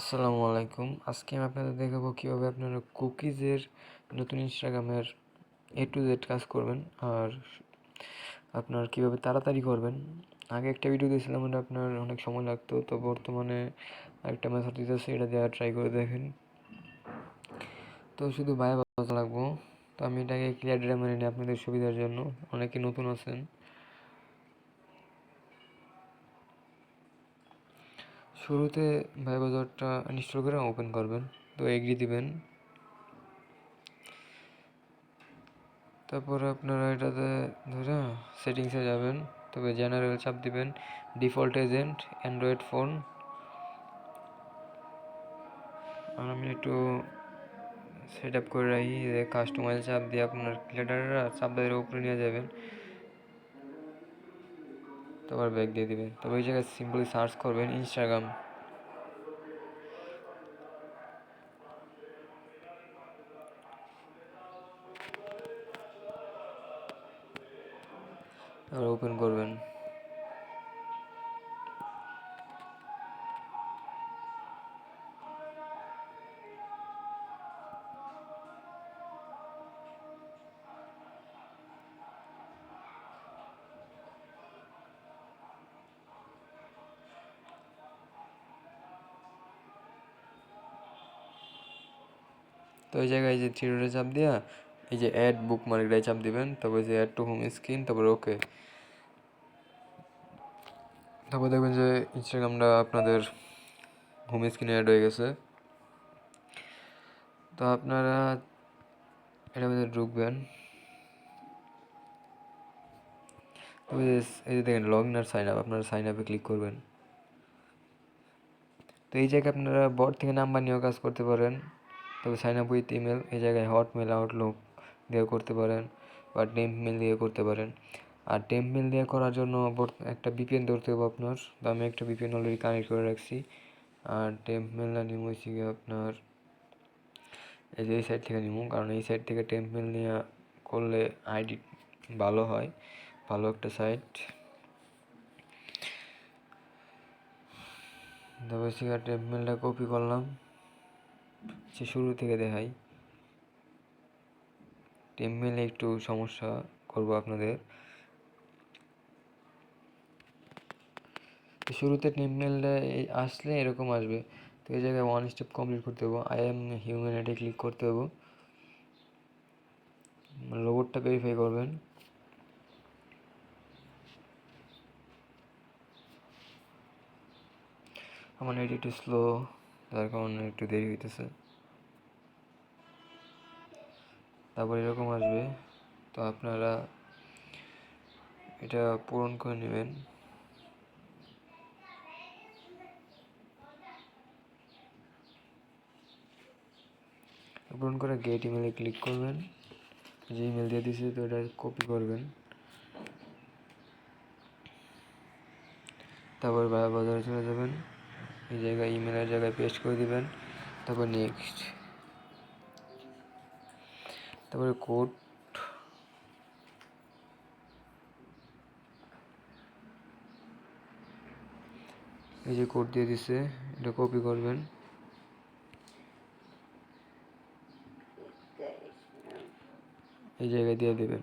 আসসালামু আলাইকুম। আজকে আমি আপনাদের দেখাবো কীভাবে আপনারা কুকিজের নতুন ইনস্টাগ্রামের এ টু জেড কাজ করবেন আর আপনার কীভাবে তাড়াতাড়ি করবেন। আগে একটা ভিডিও দিয়েছিলাম, ওটা আপনার অনেক সময় লাগতো। তো বর্তমানে একটা মেথড দিতেছে, এটা দেওয়া ট্রাই করে দেখেন। তো শুধু বাজা লাগবো। তো আমি এটাকে ক্লিয়ার ডেটা মেনে নিই আপনাদের সুবিধার জন্য। অনেকে নতুন আছেন। শুরুতে ভাই বাজারটা ইনস্টল করে ওপেন করবেন, তো এগ্রি দিবেন। তারপরে আপনারা এটাতে ধরে সেটিংসে যাবেন, তবে জেনারেল চাপ দিবেন ডিফল্ট এজেন্ট অ্যান্ড্রয়েড ফোন আর আমি একটু সেট আপ করে রাখি, যে কাস্টমাইজ চাপ দিয়ে আপনার ক্লেটাররা চাপ দিয়ে উপরে নিয়ে যাবেন। তারপর ব্যাগ দিয়ে দিবে। তবে ওই জায়গায় সিম্পলি সার্চ করবেন ইনস্টাগ্রাম ওপেন করবেন। তো ওই জায়গায় যে থ্রি চাপ দেওয়া এই যে অ্যাড বুক মার্কটাই চাপ দিবেন, তারপর যে অ্যাড টু হোম স্ক্রিন তারপর ওকে তারপর দেখবেন যে ইনস্টাগ্রামটা আপনাদের হোম স্ক্রিনে অ্যাড হয়ে গেছে। তো আপনারা এটার মধ্যে ঢুকবেন। এই যে দেখেন লগ ইন আর সাইন আপ আপনারা সাইন আপে ক্লিক করবেন। তো এই জায়গায় আপনারা বট থেকে নাম্বার নিয়েও কাজ করতে পারেন। তবে সাইন আপ উইথ ইমেল এই জায়গায় হটমেল আউটলুক দিয়ে করতে পারেন বা টেম্প মেল দিয়ে করতে পারেন। আর টেম্প মেল দিয়ে করার জন্য একটা বিপিএন ধরতে হবে আপনার। তো আমি একটা বিপিএন অলরেডি কানেক্ট করে রাখছি। আর টেম্প মেল না নিব হচ্ছে গিয়ে আপনার, এই যে এই সাইড থেকে নিব কারণ এই সাইড থেকে টেম্প মেল নিয়ে করলে আইডি ভালো হয়, ভালো একটা সাইট তারপর সিগার টেম্প মেলটা কপি করলাম। সে শুরু থেকে দেখাই। টেম্পমেলে একটু সমস্যা করব আপনাদের। শুরুতে টেম্পমেলটা আসলে এরকম আসবে। তো এই জায়গায় ওয়ান স্টেপ কমপ্লিট করতে হব। আই এম হিউম্যান এটে ক্লিক করতে হব। রোবটটা ভেরিফাই করবেন। আমার নেট একটু স্লো যার কারণে একটু দেরি হইতেছে। তারপর এরকম আসবে। তো আপনারা এটা পূরণ করে নেবেন। পূরণ করে গেট ইমেলে ক্লিক করবেন। যে ইমেল দিয়ে দিয়েছে তো এটা কপি করবেন। তারপর বাজারে চলে যাবেন। এই জায়গায় ইমেলের জায়গায় পেস্ট করে দিবেন। তারপর নেক্সট তারপরে কোড। এই যে কোড দিয়ে দিছে, এটা কপি করবেন। এই জায়গায় দিয়ে দেবেন।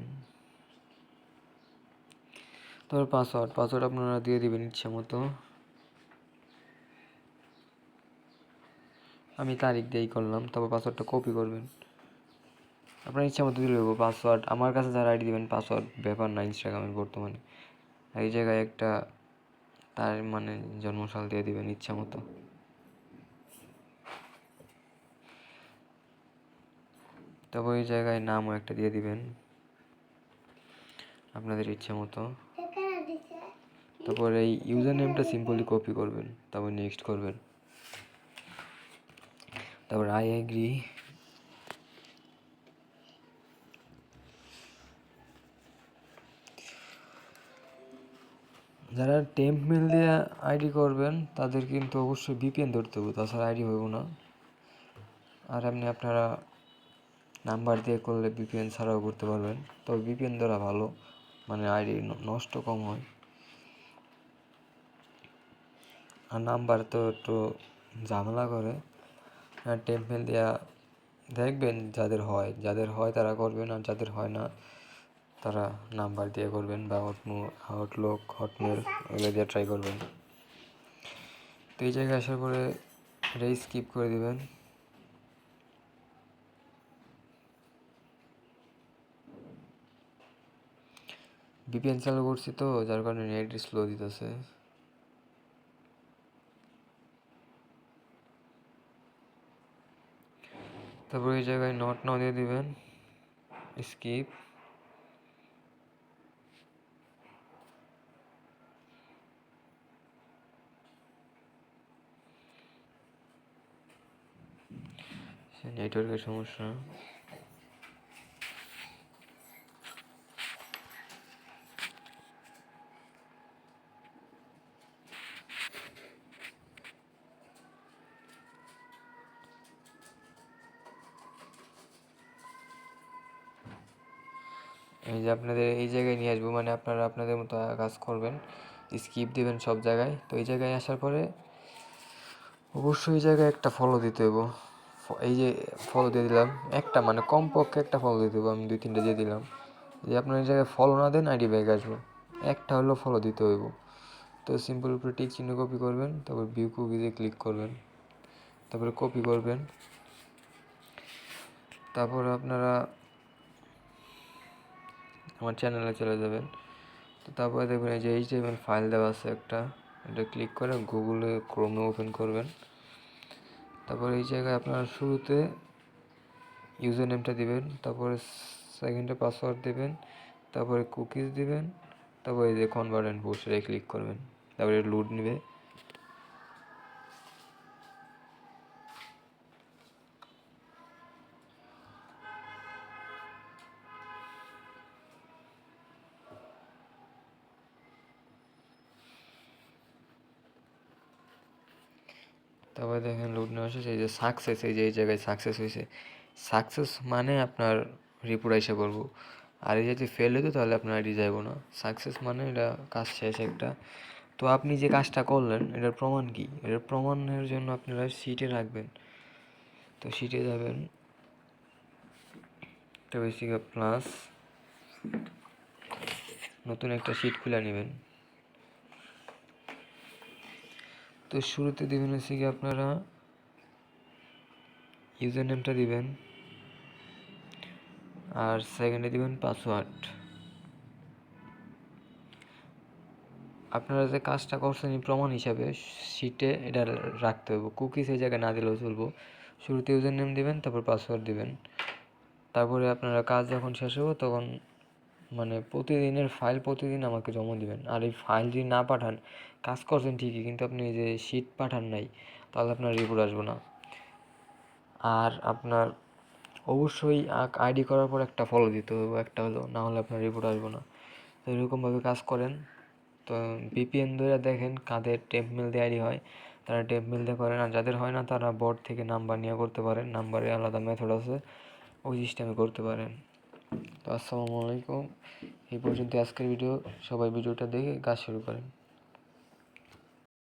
তারপর পাসওয়ার্ড পাসওয়ার্ড আপনারা দিয়ে দেবেন ইচ্ছে মতো। আমি তারিখ দিয়েই করলাম, তারপর পাসওয়ার্ডটা কপি করবেন। আপনার ইচ্ছা মতো দিলে পাসওয়ার্ড আমার কাছে যারা আইডি দেবেন পাসওয়ার্ড ব্যাপার না ইনস্টাগ্রামের বর্তমানে। এই জায়গায় একটা তার মানে জন্মসাল দিয়ে দিবেন ইচ্ছা মতো। তবে এই জায়গায় নামও একটা দিয়ে দিবেন। আপনাদের ইচ্ছা মতো। তারপর এই ইউজার নেমটা সিম্পলি কপি করবেন, তারপর নেক্সট করবেন। তারপর আই এগ্রি যারা টেম্প মেল দিয়ে আইডি করবেন, তাদের কিন্তু অবশ্যই বিপিএন ধরতে হবে, তাছাড়া আইডি হইব না। আর এমনি আপনারা নাম্বার দিয়ে করলে বিপিএন ছাড়াও করতে পারবেন। তবে বিপিএন ধরা ভালো মানে আইডি নষ্ট কম হয়। আর নাম্বার তো একটু ঝামেলা করে। টেম্পেল দেওয়া দেখবেন যাদের হয় যাদের হয় তারা করবেন, আর যাদের হয় না তারা নাম্বার দিয়ে করবেন বা আউটলুক হটমেল এগুলো দিয়ে ট্রাই করবেন। তো এই জায়গায় আসার পরে এটা স্কিপ করে দিবেন। ভিপিএন চালু করছি তো, যার কারণে নেট স্লো দিতেছে। তারপর এই জায়গায় নট ন দিয়ে দিবেন। স্কিপ নেটওয়ার্কের সমস্যা। এই যে আপনাদের এই জায়গায় নিয়ে আসব মানে আপনারা আপনাদের মতো কাজ করবেন, স্কিপ দিবেন সব জায়গায়। তো এই জায়গায় আসার পরে অবশ্যই এই জায়গায় একটা ফলো দিতে হইব। এই যে ফলো দিয়ে দিলাম, একটা মানে কমপক্ষে একটা ফলো দিতে হইব আমি দুই তিনটে দিয়ে দিলাম। যে আপনার এই জায়গায় ফলো না দেন আইডি ব্যাগ আসব। একটা হলো ফলো দিতে হইব। তো সিম্পল উপরে টিক চিহ্ন কপি করবেন, তারপর ভিউ কুকিজে ক্লিক করবেন। তারপরে কপি করবেন। তারপর আপনারা আমার চ্যানেলে চলে যাবেন। তো তারপরে দেখবেন এই যে এইচটিএমএল ফাইল দেওয়া আছে একটা, এটা ক্লিক করে গুগলে ক্রোমে ওপেন করবেন। তারপর এই জায়গায় আপনারা শুরুতে ইউজার নেমটা দিবেন, তারপরে সেকেন্ডে পাসওয়ার্ড দেবেন, তারপরে কুকিজ দেবেন, তারপরে এই যে কনভার্ট অ্যান্ড পোস্ট ক্লিক করবেন, তারপরে লুড নেবে। তারপরে দেখেন লুট নেওয়া শেষ এই যে সাকসেস এই যে এই জায়গায় সাকসেস হয়েছে। সাকসেস মানে আপনার রিপোর্ট এসে করব আর এই যদি ফেল হতো তাহলে আপনার আইডি যাইবো না। সাকসেস মানে এটা কাজ শেষ একটা। তো আপনি যে কাজটা করলেন, এটার প্রমাণ কি? এটার প্রমাণের জন্য আপনারা সিটে রাখবেন। তো সিটে যাবেন। তো বেসিক প্লাস নতুন একটা সিট খুলে নেবেন। তো শুরুতে দেবেন হচ্ছে কি আপনারা ইউজার নেমটা দিবেন আর সেকেন্ডে দিবেন পাসওয়ার্ড। আপনারা যে কাজটা করছেন প্রমাণ হিসাবে শিটে এটা রাখতে হবে কুকিজ এই জায়গায় না দিলেও চলবো। শুরুতে ইউজার নেম দিবেন, তারপর পাসওয়ার্ড দিবেন। তারপরে আপনারা কাজ যখন শেষ হবে তখন মানে প্রতিদিনের ফাইল প্রতিদিন আমাকে জমা দিবেন। আর এই ফাইল যদি না পাঠান, কাজ করছেন ঠিকই, কিন্তু আপনি যে শিট পাঠান নাই, তাহলে আপনার রিপোর্ট আসব না। আর আপনার অবশ্যই আইডি করার পর একটা ফলো দিতে হবে, একটা হলো, না হলে আপনার রিপোর্ট আসব না। তো এরকমভাবে কাজ করেন। তো বিপিএন ধরে দেখেন কাদের টেম্প মেল দিয়ে আইডি হয়। তারা টেম্প মেল দিয়ে করেন। আর যাদের হয় না, তারা বোর্ড থেকে নাম্বার নিয়ে করতে পারেন। নাম্বারে আলাদা মেথড আছে, ওই সিস্টেমে করতে পারেন। তো আসসালামু আলাইকুম। এই পর্যন্ত আজকের ভিডিও সবাই ভিডিওটা দেখে কাজ শুরু করেন।